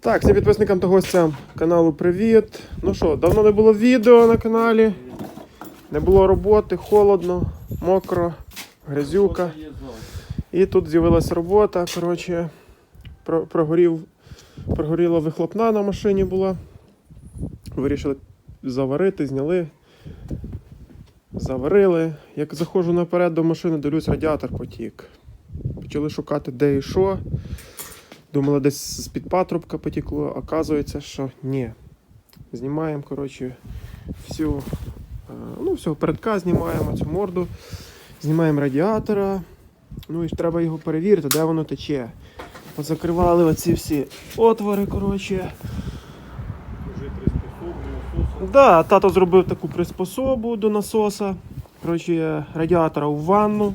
Так, всім підписникам та гостям каналу привіт. Ну що, давно не було відео на каналі. Не було роботи, холодно, мокро, грязюка. І тут з'явилася робота. Коротше, прогорів, прогоріла вихлопна на машині була. Вирішили заварити, зняли. Заварили. Як заходжу наперед до машини, дивлюсь, радіатор потік. Почали шукати, де і що. Думали, десь з-під патрубка потекло, оказується, що ні. Знімаємо, коротше, всю, е, ну, всього передка знімаємо, цю морду, знімаємо радіатора. Ну і треба його перевірити, де воно тече. Позакривали оці всі отвори, коротше. Да, тато зробив таку приспособу до насоса. Коротше, радіатора у ванну.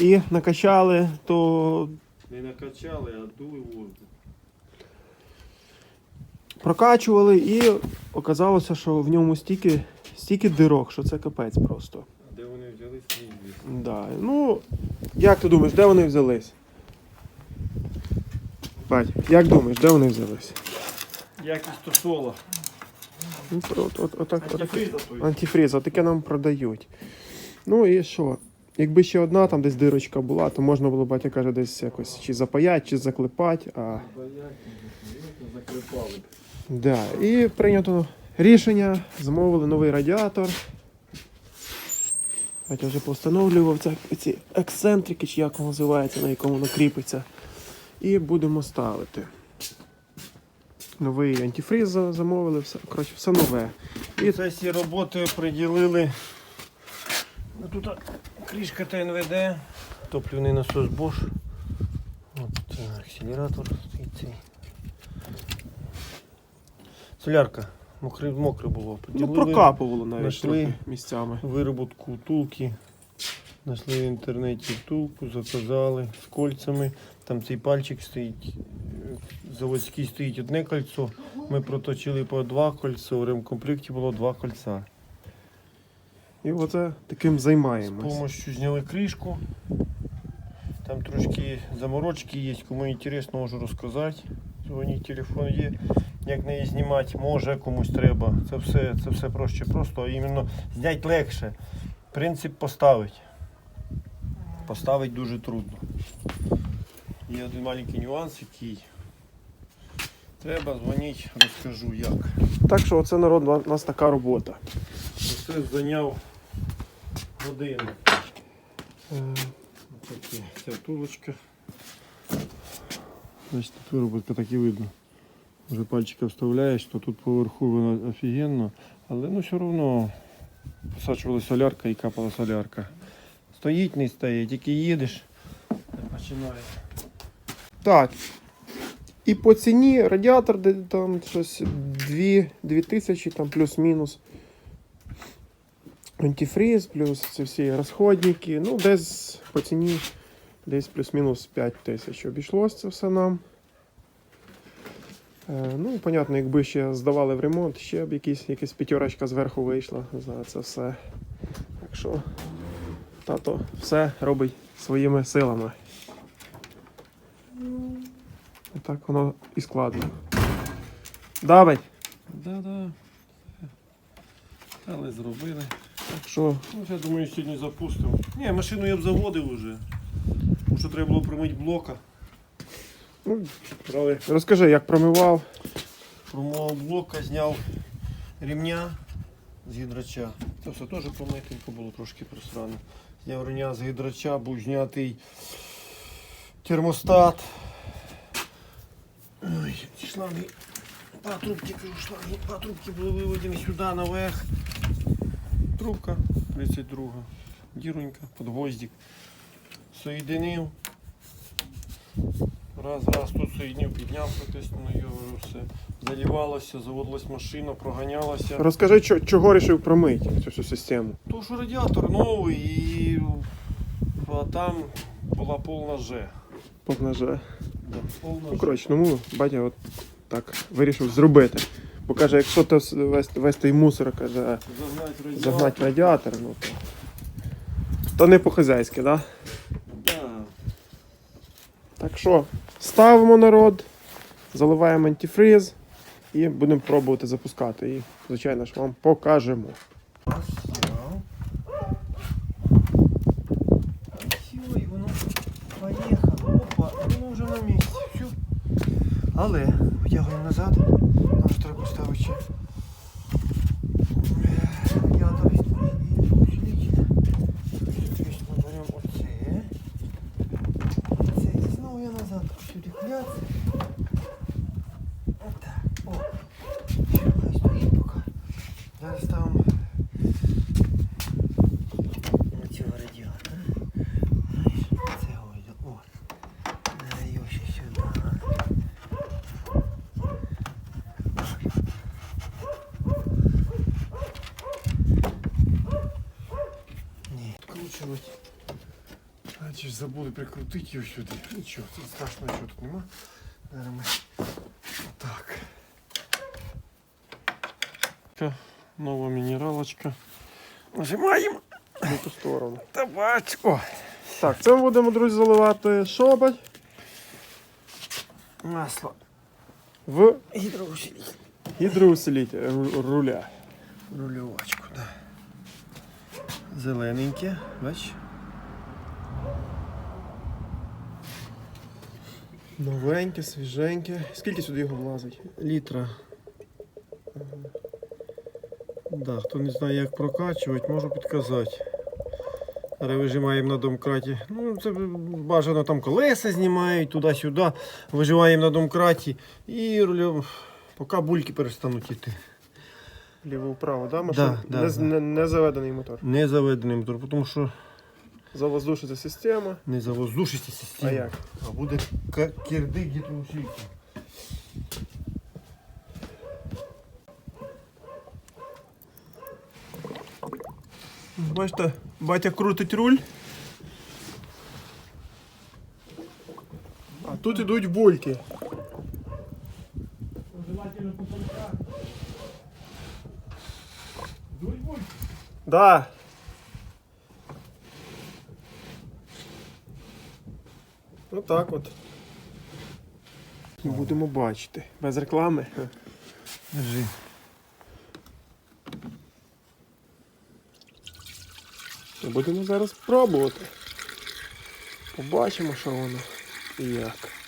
І накачали, то Не накачали, а дули воздух. прокачували і оказалося, що в ньому стільки, стільки дирок, що це капець просто. А де вони взяли свій Да. Ну, як ти думаєш, де вони взялись? Бать, як думаєш, де вони взялись? Якість то соло. Ну, от, от, отак, отак, Антифриза той. антифріз, отаке нам продають. Ну і що? Якби ще одна там десь дирочка була, то можна було, батя каже, десь якось чи запаять, чи заклепати. А... Да. І прийнято рішення, замовили новий радіатор. Батя вже постановлював ці ексцентрики, чи як воно називається, на якому воно кріпиться. І будемо ставити. Новий антифриз замовили, все, коротше, все нове. І це всі роботи приділили. Ну, Тут кришка ТНВД, топливний насос Bosch. От акселератор стоїть цей. Солярка. Мокре, мокре було. Ну, прокапувало навіть знайшли. трохи місцями. вироботку втулки. Знайшли в інтернеті втулку, заказали з кольцями. Там цей пальчик стоїть. е, Заводський стоїть одне кольцо. Ми проточили по два кольця. У ремкомплекті було два кольця. І оце таким З займаємось. допомогою зняли кришку. Там трошки заморочки є. Кому інтересно, можу розказати. Дзвоніть, телефон є. Як неї знімати, може комусь треба. Це все, це все проще просто, а іменно зняти легше. Принцип поставити. Поставити дуже трудно. Є один маленький нюанс, який треба дзвонити, розкажу як. Так що оце народ, у нас така робота. Це зайняв Е, Такі, ця втулочка. Значить, тут виробітка так і видно. Вже пальчика вставляєш, то тут поверху вона офігенно, але ну все одно посаджувала солярка і капала солярка. Стоїть, не стає, тільки їдеш, починає. Так. І по ціні радіатор там щось 2, 2 тисячі, там плюс-мінус. Антифріз, плюс ці всі розходники. Ну, десь по ціні десь плюс-мінус 5 тисяч обійшлось це все нам. Е, ну, понятно, якби ще здавали в ремонт, ще б якісь, якась п'ятерочка зверху вийшла за це все. Так що тато все робить своїми силами. Так воно і складно. Давай. Да-да. Але зробили. Так що Ну, я думаю, сьогодні запустимо. Ні, машину я б заводив уже. Тому що треба було промити блока. ну, розкажи, як промивав. Промовив блока, зняв ремня з гідрача. Це все теж помитенько було трошки просрано. Зняв ремня з гідрача, був знятий термостат. Ой, ці шланги, патрубки, кажу, шланги, патрубки були виведені сюди наверх. Трубка 32. Дірунька, подгвоздик. Соєдинив. Раз, раз, тут соєдинив, підняв, протиснув його, все. Заливалося, заводилась машина, проганялася. Розкажи, чо- чого вирішив промити цю всю систему. То що радіатор новий і а там була повна Ж. Повнаже. Да, повна Ну, Ж. коротше, ну батя от так вирішив зробити. Бо каже, якщо то весь, весь той мусор каже, Загнать радіатор. загнати радіатор, ну то, то не по-хазяйськи, да? Да. Так що, ставимо народ, заливаємо антифриз і будемо пробувати запускати. І, звичайно ж, вам покажемо. Снял. Все, і воно поїхало. Опа, воно вже на місці. Все. Але витягуємо назад. Нам ж треба ставити ще. Радіатор і усилитель. Тобто ми беремо оце. Оце. І знову я назад сюди кляться. Отак. О. Ще хай стоїть поки. Зараз ставимо на цього радіатора. Знаєш, це ось. О. Зараз його ще сюди. Ні. Відкручувати. А чи ж забули прикрутити його сюди. Нічого, тут страшного нічого тут нема. Зараз ми так. Нова мінералочка. Нажимаємо. На ту сторону. Табачко. Так, це ми будемо, друзі, заливати шобать Масло. в гідроусилитель ру- руля. Рульовочку, да. Зелененьке, бач. Новеньке, свіженьке. Скільки сюди його влазить? Літра. Да, хто не знає, як прокачувати, можу підказати. Вижимаємо на домкраті. Ну, це бажано там колеса знімають туди-сюди. Виживаємо на домкраті і рулем, поки бульки перестануть іти. Ліво-вправо, да? Машина? Да, да, не, да. Не заведений мотор. Не заведений мотор, тому що Завоздушиться система. не завоздушиться система. А як? А буде кирдик гідроусилитель. Бачите, батя крутить руль. А тут ідуть бульки. Да. Отак от. Будемо бачити. Без реклами. Держи. Будемо зараз пробувати. Побачимо, що воно і як.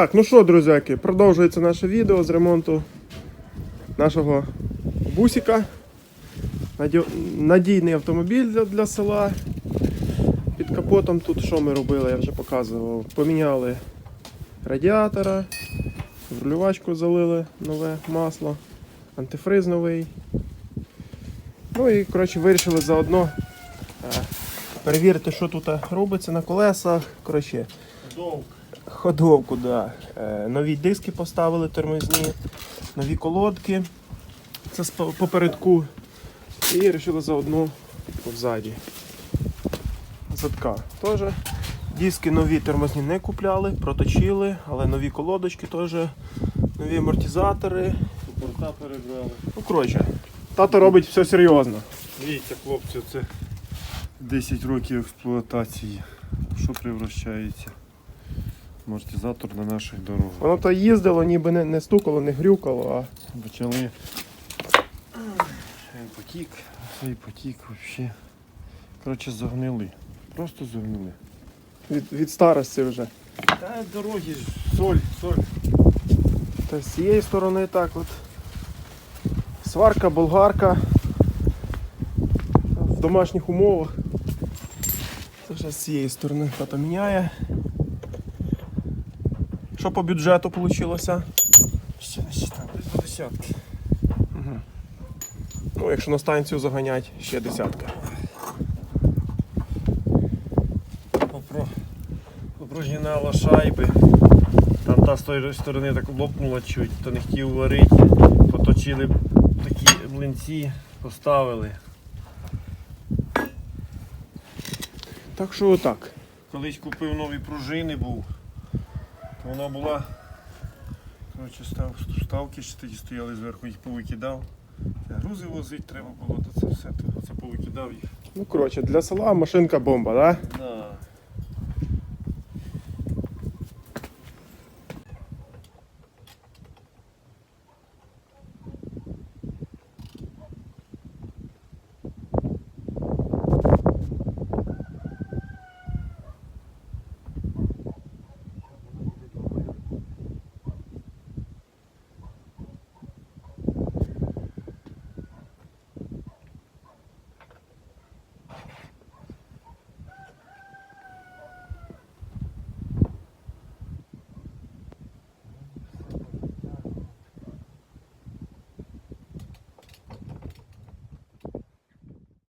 Так, ну що, друзяки, продовжується наше відео з ремонту нашого бусика. Надійний автомобіль для, для села. Під капотом тут що ми робили, я вже показував. Поміняли радіатора, в залили нове масло, антифриз новий. Ну і коротше вирішили заодно е, перевірити, що тут робиться на колесах. Коротше, Довг. Ходовку, да. Е, нові диски поставили тормозні, нові колодки. Це з попередку. І вирішили заодно ззаді. Задка теж. Диски нові тормозні не купляли, проточили, але нові колодочки теж, нові амортизатори. Супорта перебрали. Ну, коротше, тато робить все серйозно. Дивіться, хлопці, це 10 років експлуатації. Що превращається? Амортизатор на наших дорогах. Воно то їздило, ніби не, не стукало, не грюкало, а Почали. Він потік, цей потік взагалі. Коротше, загнили. Просто загнили. від, від старості вже. Та дороги соль, соль. Та з цієї сторони так от. Сварка, болгарка. В домашніх умовах. Це вже з цієї сторони тато міняє. Що по бюджету вийшло? Ще не считав, десь до десятки. Ну, якщо на станцію заганять, ще десятка. Попро... Шайби. Там та з тої сторони так лопнула чуть, то не хотів варити. Поточили такі млинці, поставили. Так що отак. Колись купив нові пружини був. Вона була. Коротше, став, ставки ще тоді стояли зверху, їх повикидав. Грузи возити треба було, то це все. То це повикидав їх. Ну, коротше, для села машинка бомба, да? Да.